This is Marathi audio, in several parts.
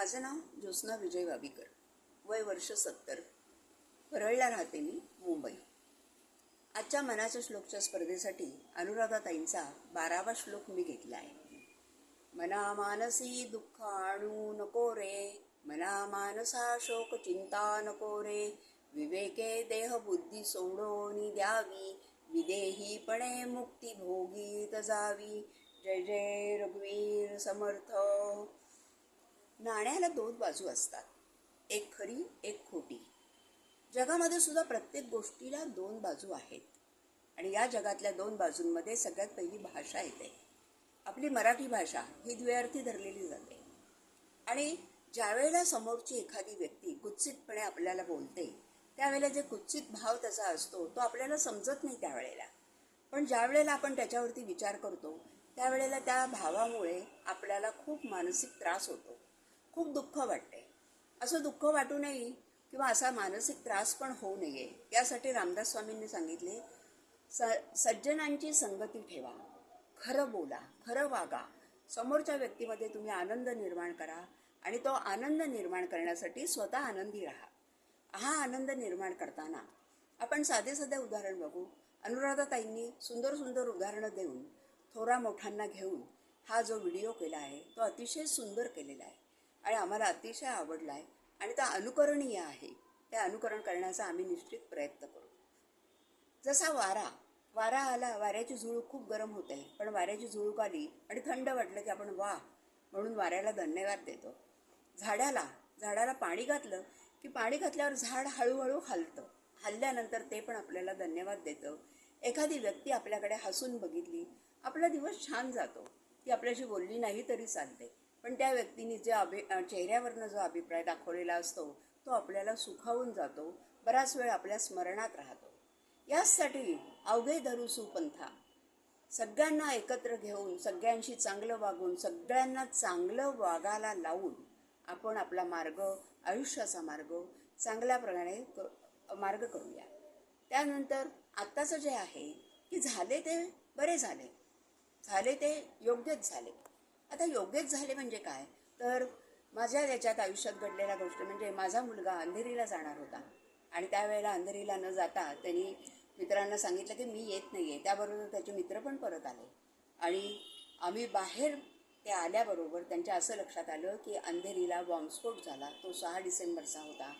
माझं नाव ज्योत्स्ना विजय वाबीकर. वय वर्ष सत्तर. परळला राहते मी मुंबई. आजच्या मनाच्या श्लोकच्या स्पर्धेसाठी अनुराधाताईंचा बारावा श्लोक मी घेतला आहे. मना मानसी दुःख आणू नको रे. मना मानसा शोक चिंता नको रे. विवेके देह बुद्धी सोडोनी द्यावी. विदेहीपणे मुक्ती भोगीत जावी. जय जय रघुवीर समर्थ. नाण्याला दोन बाजू असतात. एक खरी एक खोटी. जगामध्ये सुद्धा प्रत्येक गोष्टीला दोन बाजू आहेत. आणि या जगातल्या दोन बाजूंमध्ये सगळ्यात पहिली भाषा येते. आपली मराठी भाषा ही द्व्यर्थी धरलेली जाते. आणि ज्यावेळेला समोरची एखादी व्यक्ती कुत्सितपणे आपल्याला बोलते त्यावेळेला जे कुत्सित भाव त्याचा असतो तो आपल्याला समजत नाही त्यावेळेला. पण ज्यावेळेला आपण त्याच्यावरती विचार करतो त्यावेळेला त्या भावामुळे आपल्याला खूप मानसिक त्रास होतो. खूप दुःख वाटते. असं दुःख वाटू नये किंवा असा मानसिक त्रास पण होऊ नये यासाठी रामदास स्वामींनी सांगितले स सज्जनांची संगती ठेवा खरं बोला खरं वागा. समोरच्या व्यक्तीमध्ये तुम्ही आनंद निर्माण करा आणि तो आनंद निर्माण करण्यासाठी स्वतः आनंदी राहा. हा आनंद निर्माण करताना आपण साधे साधे उदाहरण बघू. अनुराधाताईंनी सुंदर सुंदर उदाहरणं देऊन थोरा मोठ्यांना घेऊन हा जो व्हिडिओ केला आहे तो अतिशय सुंदर केलेला आहे. आणि आम्हाला अतिशय आवडला आहे आणि तो अनुकरणीय आहे. ते अनुकरण करण्याचा आम्ही निश्चित प्रयत्न करू. जसा वारा वारा आला वाऱ्याची झुळूक खूप गरम होते पण वाऱ्याची झुळूक आली आणि थंड वाटलं की आपण वा म्हणून वाऱ्याला धन्यवाद देतो. झाडाला झाडाला पाणी घातलं की पाणी घातल्यावर झाड हळूहळू हलतं. हल्ल्यानंतर ते पण आपल्याला धन्यवाद देतं. एखादी व्यक्ती आपल्याकडे हसून बघितली आपला दिवस छान जातो. ती आपल्याशी बोलली नाही तरी चालते. पण त्या व्यक्तीने जे अभि चेहऱ्यावरनं जो अभिप्राय दाखवलेला असतो तो आपल्याला सुखावून जातो बराच वेळ आपल्या स्मरणात राहतो. याचसाठी अवघे धरू सुपंथा. सगळ्यांना एकत्र घेऊन सगळ्यांशी चांगलं वागून सगळ्यांना चांगलं वागायला लावून आपण आपला मार्ग आयुष्याचा मार्ग चांगल्या प्रकारे क मार्ग करूया. त्यानंतर आत्ताचं जे आहे की झाले ते बरे झाले. झाले ते योग्यच झाले. आता योग्यच झाले म्हणजे काय? तर माझ्या याच्यात आयुष्यात घडलेल्या गोष्ट म्हणजे माझा मुलगा अंधेरीला जाणार होता. आणि त्यावेळेला अंधेरीला न जाता त्यांनी मित्रांना सांगितलं की मी येत नाही आहे त्याबरोबर त्याचे मित्र पण परत आले. आणि आम्ही बाहेर ते आल्याबरोबर त्यांच्या असं लक्षात आलं की अंधेरीला बॉम्बस्फोट झाला. तो सहा डिसेंबरचा होता.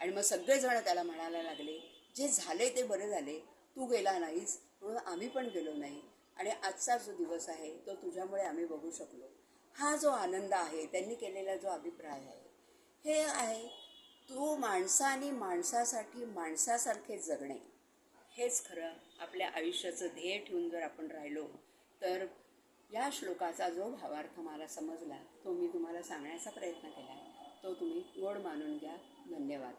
आणि मग सगळेजण त्याला म्हणायला लागले जे झाले ते बरे झाले. तू गेला नाहीस म्हणून आम्ही पण गेलो नाही. आणि आजचा जो दिवस आहे तो तुझ्यामुळे आम्ही बघू शकलो. हा जो आनंद आहे त्यांनी केलेला जो अभिप्राय आहे हे आहे तू माणसाने माणसासाठी माणसासारखे जगणे. हेच खरं आपल्या आयुष्याचं ध्येय ठेवून जर आपण राहिलो तर या श्लोकाचा जो भावार्थ मला समजला तो मी तुम्हाला सांगण्याचा प्रयत्न केला आहे. तो तुम्ही गोड मानून घ्या. धन्यवाद.